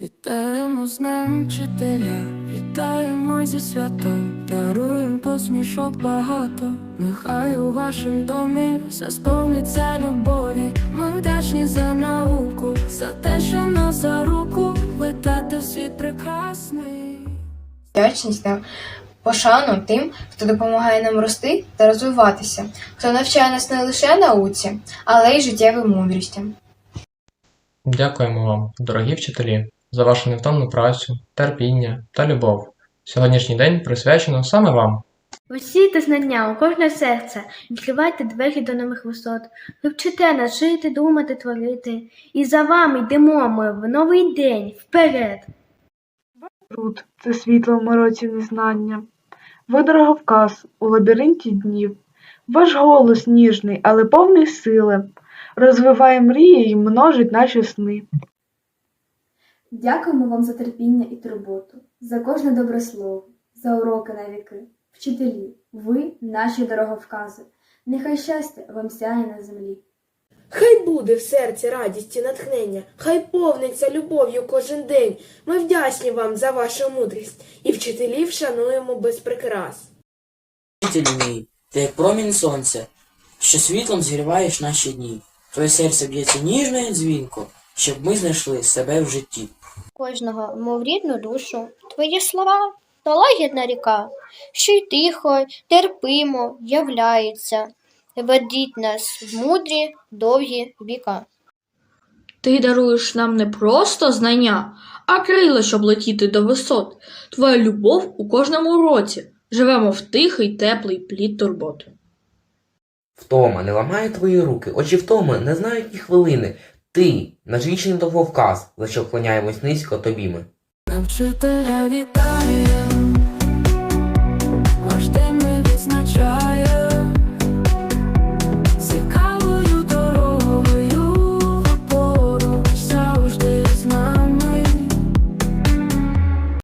Вітаємо з ним вчителя, вітаємо зі святом, даруємо посмішок багато. Нехай у вашому домі все сповниться любові. Ми вдячні за науку, за те, що нас за руку ведете в світ прекрасний. Вдячність та пошану тим, хто допомагає нам рости та розвиватися, хто навчає нас не лише науці, але й життєвим мудрістям. Дякуємо вам, дорогі вчителі, за вашу невтомну працю, терпіння та любов. Сьогоднішній день присвячено саме вам. Висійте знання у кожне серце, відкривайте двері до нових висот. Ви вчите нас жити, думати, творити. І за вами йдемо ми в новий день вперед. Труд це світло в мороці незнання. Ви дороговказ у лабіринті днів. Ваш голос ніжний, але повний сили. Розвиває мрії і множить наші сни. Дякуємо вам за терпіння і турботу, за кожне добре слово, за уроки на віки. Вчителі, ви наші дороговкази. Нехай щастя вам сяє на землі. Хай буде в серці радість і натхнення, хай повниться любов'ю кожен день. Ми вдячні вам за вашу мудрість і вчителів шануємо без прикрас. Вчитель мій, ти як промінь сонця, що світлом зігріваєш наші дні. Твоє серце б'ється ніжно і дзвінко, щоб ми знайшли себе в житті. кожного, мов рідну душу. Твої слова то лагідна ріка, що й тихо, терпимо являється. Ведіть нас в мудрі, довгі віка. Ти даруєш нам не просто знання, а крила, щоб летіти до висот. Твоя любов у кожному році. Живемо в тихий, теплий плід турботи. Втома не ламає твої руки, очі втоми не знають ні хвилини. Ти, наш вічний довговказ, за що вклоняємось низько тобі ми. Нам вчителя